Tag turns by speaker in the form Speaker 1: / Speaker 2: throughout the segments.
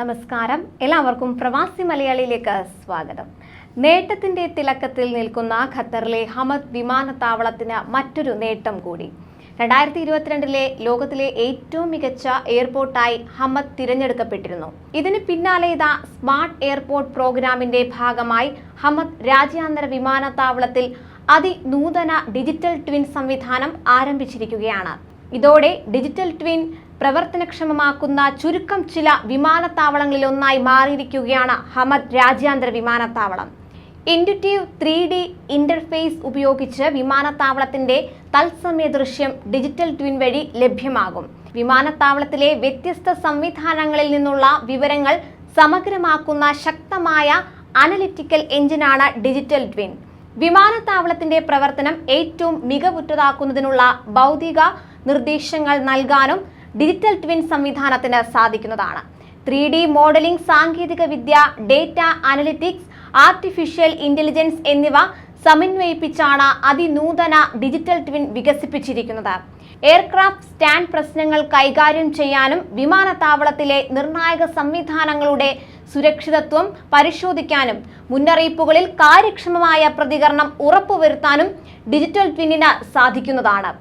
Speaker 1: നമസ്കാരം. എല്ലാവർക്കും പ്രവാസി മലയാളിയിലേക്ക് സ്വാഗതം. നേട്ടത്തിന്റെ തിളക്കത്തിൽ നിൽക്കുന്ന ഖത്തറിലെ ഹമദ് വിമാനത്താവളത്തിന് മറ്റൊരു നേട്ടം കൂടി. രണ്ടായിരത്തി ഇരുപത്തിരണ്ടിലെ ലോകത്തിലെ ഏറ്റവും മികച്ച എയർപോർട്ടായി ഹമദ് തിരഞ്ഞെടുക്കപ്പെട്ടിരുന്നു. ഇതിന് പിന്നാലെ ഇതാ സ്മാർട്ട് എയർപോർട്ട് പ്രോഗ്രാമിന്റെ ഭാഗമായി ഹമദ് രാജ്യാന്തര വിമാനത്താവളത്തിൽ അതിനൂതന ഡിജിറ്റൽ ട്വിൻ സംവിധാനം ആരംഭിച്ചിരിക്കുകയാണ്. ഇതോടെ ഡിജിറ്റൽ ട്വിൻ പ്രവർത്തനക്ഷമമാക്കുന്ന ചുരുക്കം ചില വിമാനത്താവളങ്ങളിലൊന്നായി മാറിയിരിക്കുകയാണ് ഹമദ് രാജ്യാന്തര വിമാനത്താവളം. ഇൻഡുറ്റീവ് ത്രീ ഡി ഇന്റർഫേസ് ഉപയോഗിച്ച് വിമാനത്താവളത്തിന്റെ തത്സമയ ദൃശ്യം ഡിജിറ്റൽ ട്വിൻ വഴി ലഭ്യമാകും. വിമാനത്താവളത്തിലെ വ്യത്യസ്ത സംവിധാനങ്ങളിൽ നിന്നുള്ള വിവരങ്ങൾ സമഗ്രമാക്കുന്ന ശക്തമായ അനലിറ്റിക്കൽ എഞ്ചിനാണ് ഡിജിറ്റൽ ട്വിൻ. വിമാനത്താവളത്തിന്റെ പ്രവർത്തനം ഏറ്റവും മികവുറ്റതാക്കുന്നതിനുള്ള ഭൗതിക നിർദ്ദേശങ്ങൾ നൽകാനും ഡിജിറ്റൽ ട്വിൻ സംവിധാനത്തിന് സാധിക്കുന്നതാണ്. ത്രീ ഡി മോഡലിംഗ് സാങ്കേതിക വിദ്യ ഡേറ്റ അനലിറ്റിക്സ് ആർട്ടിഫിഷ്യൽ ഇന്റലിജൻസ് എന്നിവ സമന്വയിപ്പിച്ചാണ് അതിനൂതന ഡിജിറ്റൽ ട്വിൻ വികസിപ്പിച്ചിരിക്കുന്നത്. എയർക്രാഫ്റ്റ് സ്റ്റാൻഡ് പ്രശ്നങ്ങൾ കൈകാര്യം ചെയ്യാനും വിമാനത്താവളത്തിലെ നിർണായക സംവിധാനങ്ങളുടെ സുരക്ഷിതത്വം പരിശോധിക്കാനും മുന്നറിയിപ്പുകളിൽ കാര്യക്ഷമമായ പ്രതികരണം ഉറപ്പുവരുത്താനും ഡിജിറ്റൽ ട്വിന്നിന് സാധിക്കുന്നതാണ്.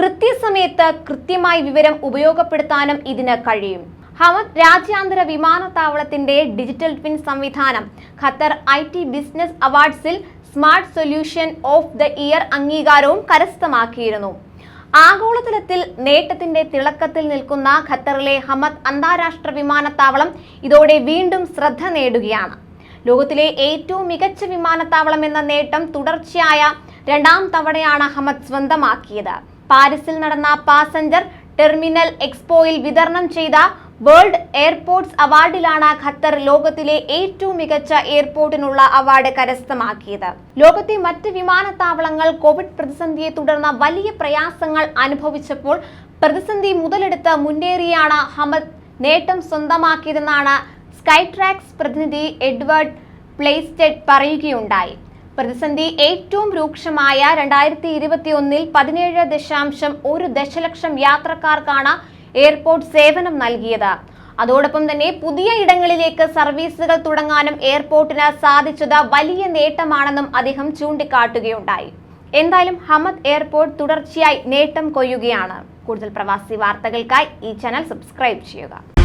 Speaker 1: കൃത്യസമയത്ത് കൃത്യമായി വിവരം ഉപയോഗപ്പെടുത്താനും ഇതിന് കഴിയും. ഹമദ് രാജ്യാന്തര വിമാനത്താവളത്തിന്റെ ഡിജിറ്റൽ ട്വിൻ സംവിധാനം Qatar I T business അവാർഡ്സിൽ smart solution of the year അംഗീകാരവും കരസ്ഥമാക്കിയിരുന്നു. ആഗോളതലത്തിൽ നേട്ടത്തിന്റെ തിളക്കത്തിൽ നിൽക്കുന്ന ഖത്തറിലെ ഹമദ് അന്താരാഷ്ട്ര വിമാനത്താവളം ഇതോടെ വീണ്ടും ശ്രദ്ധ നേടുകയാണ്. ലോകത്തിലെ ഏറ്റവും മികച്ച വിമാനത്താവളം എന്ന നേട്ടം തുടർച്ചയായ രണ്ടാം തവണയാണ് ഹമദ് സ്വന്തമാക്കിയത്. പാരീസിൽ നടന്ന പാസഞ്ചർ ടെർമിനൽ എക്സ്പോയിൽ വിതരണം ചെയ്ത വേൾഡ് എയർപോർട്ട്സ് അവാർഡിലാണ് ഖത്തർ ലോകത്തിലെ ഏറ്റവും മികച്ച എയർപോർട്ടിനുള്ള അവാർഡ് കരസ്ഥമാക്കിയത്. ലോകത്തെ മറ്റ് വിമാനത്താവളങ്ങൾ കോവിഡ് പ്രതിസന്ധിയെ തുടർന്ന് വലിയ പ്രയാസങ്ങൾ അനുഭവിച്ചപ്പോൾ പ്രതിസന്ധി മുതലെടുത്ത് മുന്നേറിയാണ് ഹമദ് നേട്ടം സ്വന്തമാക്കിയതെന്നാണ് സ്കൈട്രാക്സ് പ്രതിനിധി എഡ്വേർഡ് പ്ലേസ്റ്റഡ് പറയുകയുണ്ടായി. പ്രതിസന്ധി ഏറ്റവും രൂക്ഷമായ രണ്ടായിരത്തി ഇരുപത്തി ഒന്നിൽ പതിനേഴ് ദശാംശം ഒരു ദശലക്ഷം യാത്രക്കാർക്കാണ് എയർപോർട്ട് സേവനം നൽകിയത്. അതോടൊപ്പം തന്നെ പുതിയ ഇടങ്ങളിലേക്ക് സർവീസുകൾ തുടങ്ങാനും എയർപോർട്ടിന് സാധിച്ചത് വലിയ നേട്ടമാണെന്നും അദ്ദേഹം ചൂണ്ടിക്കാട്ടുകയുണ്ടായി. എന്തായാലും ഹമദ് എയർപോർട്ട് തുടർച്ചയായി നേട്ടം കൊയ്യുകയാണ്. കൂടുതൽ പ്രവാസി വാർത്തകൾക്കായി ഈ ചാനൽ സബ്സ്ക്രൈബ് ചെയ്യുക.